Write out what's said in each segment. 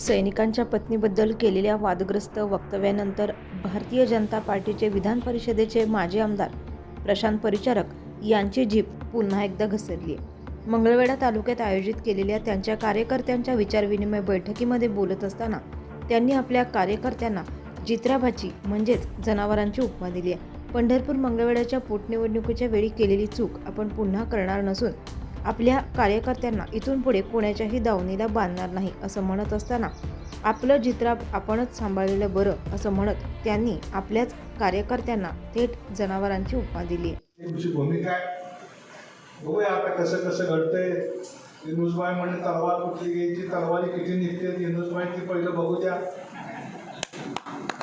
सैनिकांच्या पत्नीबद्दल केलेल्या वादग्रस्त वक्तव्यानंतर भारतीय जनता पार्टीचे विधान परिषदेचे माजी आमदार प्रशांत परिचारक यांची जीप पुन्हा एकदा घसरली मंगळवेढा तालुक्यात आयोजित केलेल्या त्यांच्या कार्यकर्त्यांच्या विचारविनिमय बैठकीमध्ये बोलत असताना त्यांनी आपल्या कार्यकर्त्यांना जित्राभाची म्हणजेच जनावरांची उपमा दिली आहे. पंढरपूर मंगळवेढ्याच्या पोटनिवडणुकीच्या वेळी केलेली चूक आपण पुन्हा करणार नसून आपल्या कार्यकर्त्यांना इथून पुढे कोणाच्याही दावणीला बांधणार नाही असं म्हणत असताना आपलं जित्राब आपणच सांभाळलेलं बरं असं म्हणत त्यांनी आपल्याच कार्यकर्त्यांना थेट जनावरांची उपमा दिली. तुमची भूमिका आहे. बघूया आता कसं कसं घडतंय. इंदुसबाई म्हणजे तलवार कुठली घ्यायची? तलवारी किती निघते? इंदुसबाई ती पहिलं बघू द्या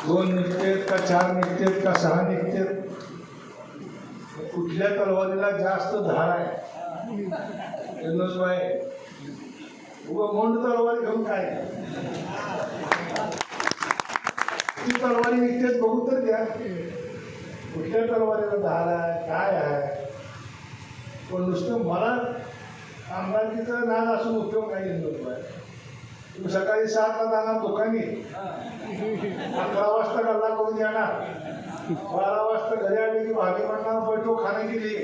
दोन निघतेत का चार निघतेत का सहा निघतेत? कुठल्या तलवारीला जास्त धार आहे? इंदुसबाई उगा मोंड तलवारी घेऊन काय? ती तलवारी निघतेत बघू तर द्या. कुठल्या तलवारीला धार आहे? काय आहे? पण नुसतं मला आमदारकीचा नाद असून उपयोग काही नको तुम्ही सकाळी सातला जाणार दुकानी. अकरा वाजता गल्ला करून येणार. बारा वाजता घरी आले की भाजी म्हणणार बैठो खाणे केली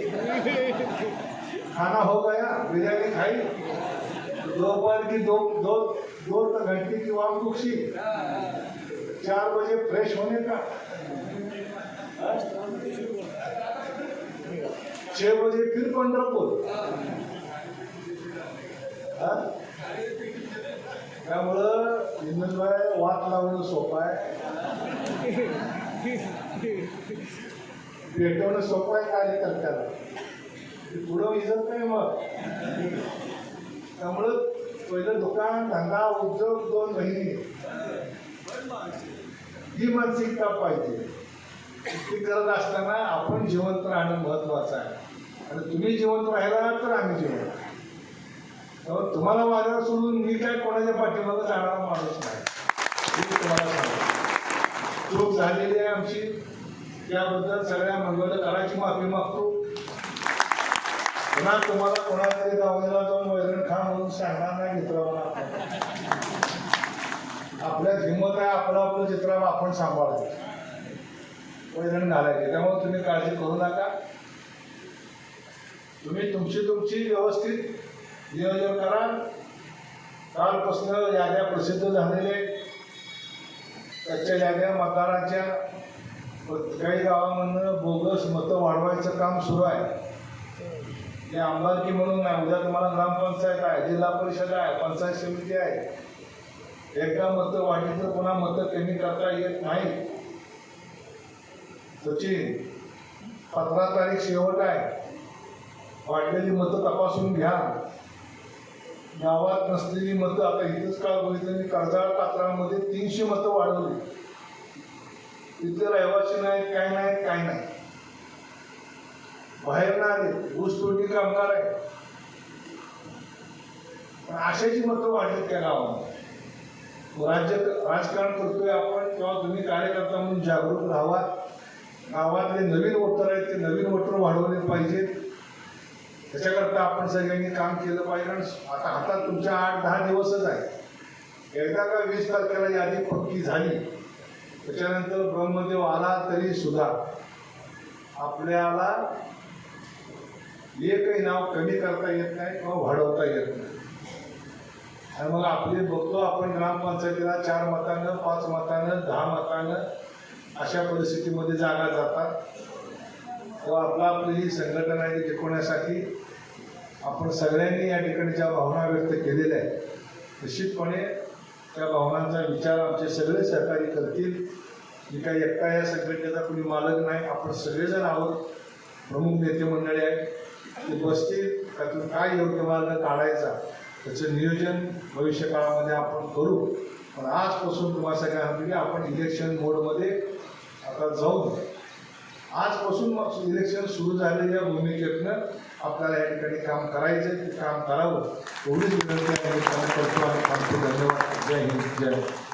खाना हो गया बिरयानी खाई। दोपहर की दो दो दो घंटे की वापसी सी चार बजे फ्रेश होने का। छह बजे फिर पंढरपूर हा? त्यामुळं हिंदुबाई वाट लावणं सोपं आहे भेटवणं सोपं आहे कार्यकर्त्याला पुढं विजत नाही मग. त्यामुळं पहिलं दुकान धंदा उद्योग दोन बहिणी ही मानसिकता पाहिजे. ती करत असताना आपण जिवंत राहणं महत्वाचं आहे. आणि तुम्ही जिवंत राहिला तर आम्ही जिवंत. त्यामुळे तुम्हाला माझ्यावर सोडून मी काय कोणाच्या पाठीमागं जाणारा माणूस नाही. तुम्हाला सांगतो. चूक झालेली आहे आमची. त्याबद्दल सगळ्या मंगळ कराची माफी मागतो. पुन्हा तुम्हाला कोणातरी गावाला जाऊन वैरण खा म्हणून सांगणार नाही मित्रांना आपल्या हिंमत आहे आपलं आपलं चित्राम आपण सांभाळतो. वैरण घालायचे त्यामुळे तुम्ही काळजी करू नका. तुम्ही तुमची तुमची व्यवस्थित नियोजन करा. कालपासून याद्या प्रसिद्ध झालेले त्याच्या याद्या मतदारांच्या काही गावामधनं बोगस मतं वाढवायचं काम सुरू आहे. हे आमदारकी म्हणून नाही उद्या तुम्हाला ग्रामपंचायत आहे जिल्हा परिषद आहे पंचायत समिती आहे. एका मतं वाढली तर पुन्हा मतं कमी करता येत नाही. सचिन सतरा तारीख शेवट आहे. वाढलेली मतं तपासून घ्या. गावात नसलेली मतं आता इथंच काळ बघितलं मी कर्जाळ पात्रामध्ये तीनशे मतं वाढवली. तिथे रहिवासी नाहीत काय नाहीत काय नाही. बाहेर ना आले. ऊस तोडणी कामगार आहे. पण आशाची मतं वाढलीत त्या गावामध्ये. राज्य राजकारण करतोय आपण किंवा तुम्ही कार्यकर्ता म्हणून जागरूक राहावा. गावातले नवीन वोटर आहेत ते नवीन वोटर वाढवले पाहिजेत. त्याच्याकरता आपण सगळ्यांनी काम केलं पाहिजे. कारण आता हातात तुमच्या आठ दहा दिवसच आहे. एकदा का वीस तारखेला यादी पक्की झाली त्याच्यानंतर ब्रह्मदेव आला तरी सुद्धा आपल्याला एकही नाव कमी करता येत नाही किंवा वाढवता येत नाही. आणि मग आपले बघतो आपण ग्रामपंचायतीला चार मतानं पाच मतानं दहा मतानं अशा परिस्थितीमध्ये जागा जातात. तेव्हा आपला आपली ही संघटना आहे टिकवण्यासाठी आपण सगळ्यांनी या ठिकाणी ज्या भावना व्यक्त केलेल्या आहेत निश्चितपणे त्या भावनांचा विचार आमचे सगळे सहकारी करतील. मी काही एकटा या संघटनेचा कुणी मालक नाही आपण सगळेजण आहोत. प्रमुख नेते मंडळी आहेत. ते बसतील त्यातून काय योग्य मार्ग काढायचा त्याचं नियोजन भविष्य काळामध्ये आपण करू. पण आजपासून तुम्हाला सगळ्यांना सांगतो की आपण इलेक्शन मोडमध्ये आता जाऊन आजपासून मग इलेक्शन सुरू झालेल्या भूमिकेतनं आपल्याला या ठिकाणी काम करायचं ते काम करावं. एवढीच विनंती आहे. करतो आणि थांबतो धन्यवाद. जय हिंद जय